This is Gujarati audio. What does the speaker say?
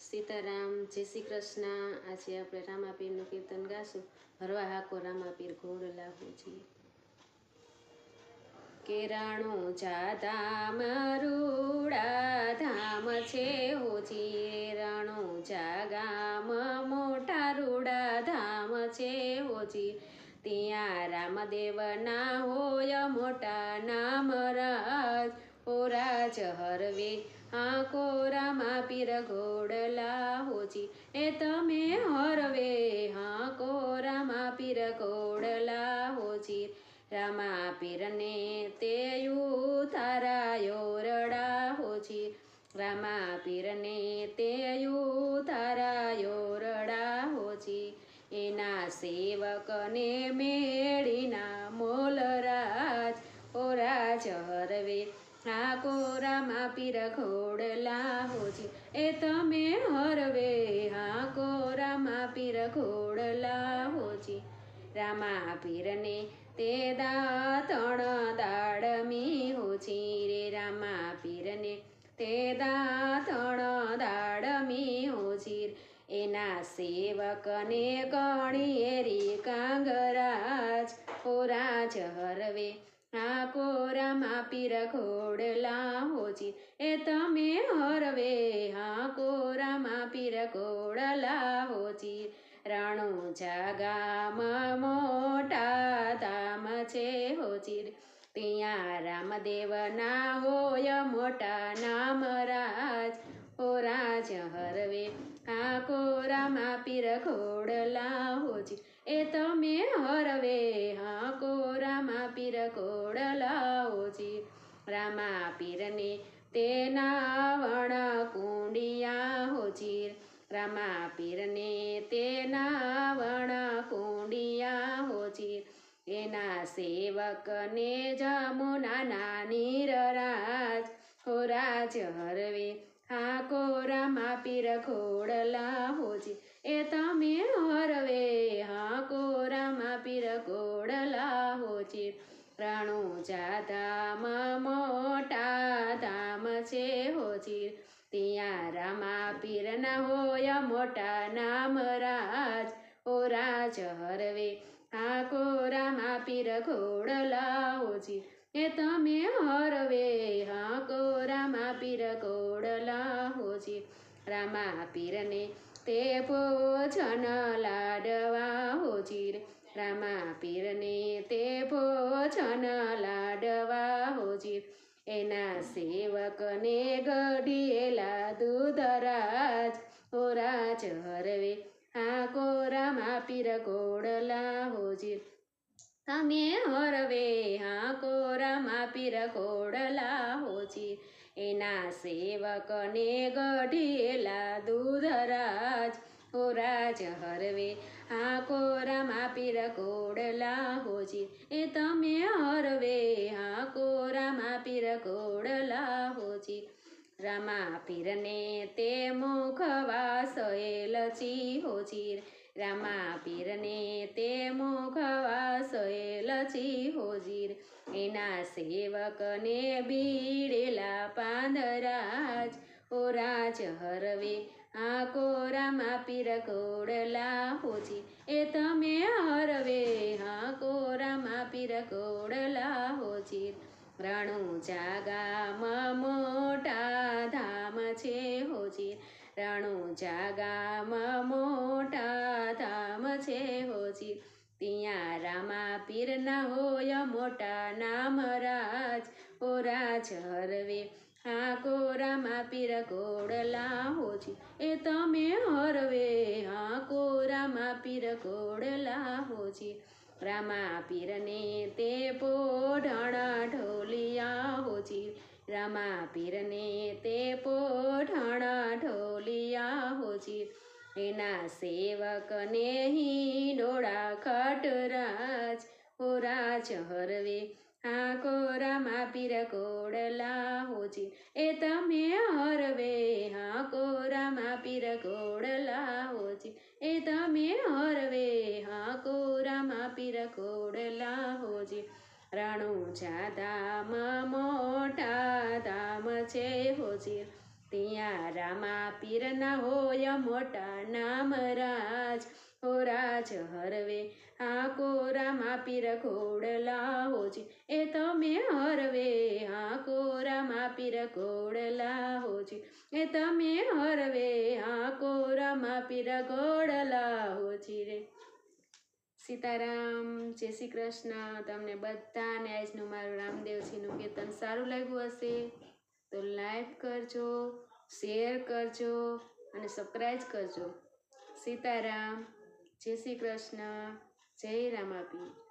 સીતારામ, જય શ્રી કૃષ્ણ. આજે આપણે રામાપીરનું કીર્તન ગાશું. હરવા હાકો રામાપીર ઘોડ લાવું છીએ કેરાણું જાધામ રૂડા ધામ છે હોજી રાણું જાગામ મોટા રૂડા ધામ છે હોજી ત્યાં રામદેવ ના હોય મોટા નામ રાજ ઓ રાજ હરવે હા કોરામાં પીર ઘોડલા હોજી એ તમે હરવે હા કોરામાં પીર ઘોડલા હોજી રામા પીરને તે તારા યોરડા હોજી રામા પીરને તે તારા યોરડા હોજી એના સેવકને મેળીના મોલરાજ. ઓરા ઓ હરવે આ કોરામાં પીર ઘોડલા હોજી એ તમે હરવે હા કોરામાં પીર ઘોડલા હોજી રામા પીરને તે દાતણ દાડમી હોજી રે રામા પીરને તે દાતણ દાડમી હોજી એના સેવકને ગણીએરી કાંગરાજ ઓ રાજ હરવે. આ કોરામાં પીર ઘોડલા હોજી. એ તમે હરવે હા કોરામાં પીર ઘોડલા હોજી. રાણો જાગામાં મોટા ધામ છે હોજી. ત્યાં રામદેવના હોય મોટા નામ રાજ. ઓ રાજ હરવે આ કોરામાં પીર ઘોડલા હોજી. એ તમે હરવે હા કોરામાં પીર ઘોડલા હોજી. રામા પીરને તેના વણ કુંડિયા હોજી. રામા પીરને તેના વણ કુંડિયા હોજી. એના સેવકને જમુના નાની રાજ હો રાજ હરવે હા કોરામાં પીર ઘોડલા હોજી. એ તમે હરવે હા કોરામાં પીર ઘોડલા હોજી. રાણું જાધામ મોટા ધામ છે હોજી. ત્યાં રામા પીરના હોય, મોટા નામ રાજ. ઓ રાજ હરવે આ કોરામાં પીર ઘોડલા હોજી. એ તમે હરવે, હા રામા પીર કોડલા હોજી રામા પીરને તે પોછન લાડવા હોજી રામા પીરને તે પોછન લાડવા હોજી એના સેવકને ગઢિયેલા દૂધરાજ ઓ રાજ હરવે આ કોરામાં પીર કોડલા હોજી તમે હરવે હા કોરામાં પીર ઘોડલા હોજી એના સેવકને ગઢેલા દૂધરાજ. ઓ રાજ હરવે આ કોરામાં પીર ઘોડલા હોજી એ તમે હરવે હા કોરામાં પીર ઘોડલા હોજી રામા પીરને તે મુખવાસ લચી હોજી રામા પીરને તે મુખવાસ લચી હોજીર. એના સેવકને બીડેલા પાંદરાજ. ઓ રાજ હરવે આ કોરામાં પીર કોડલા હોજી. એ તમે હરવે હા કોરામાં પીર કોડલા હોજી. રણુ જાગા મોટા ધામ છે હોજી. રાણું જાગામાં મોટા ધામ છે હોજી. ત્યાં રામા પીરના હોય, મોટા નામ રાજ. ઓ રાજ હરવે, હા કોરામાં પીર ઘોડલા હોજી. એ તમે હરવે, હા કોરામાં પીર ઘોડલા હોજી. રામા પીરને તે પોઢણા ઢોલિયા હોજી. રામા પીરને તે પોઢણા ઢોલિયા હોજી. એના સેવકને ડોળા ખટરાજ. ઓ રાજ હરવે આ કોરામાં પીર કોડલા હોજી. એ તમે હરવે હા કોરામાં પીર કોડલા હોજી. એ તમે હરવે હા કોરામાં પીર કોડલા હોજી. રાણું જાધામ મોટા ધામ છે હોજી ત્યાં રામા પીરના હોય મોટા નામ રાજ. હો રાજ હરવે હાકો રામા પીર ઘોડલા હોજી. એ તમે હરવે હાકો રામા પીર ઘોડલા હોજી. એ તમે હરવે હાકો રામા પીર ઘોડલા હોજી રે. સીતારામ, જય શ્રી કૃષ્ણ, તમને બધાને આજનું મારું રામદેવજીનું કીર્તન સારું લાગ્યું હશે. તો લાઈક કરજો, શેર કરજો અને સબસ્ક્રાઈબ કરજો. સીતારામ, જય શ્રી કૃષ્ણ, જય રામાપીર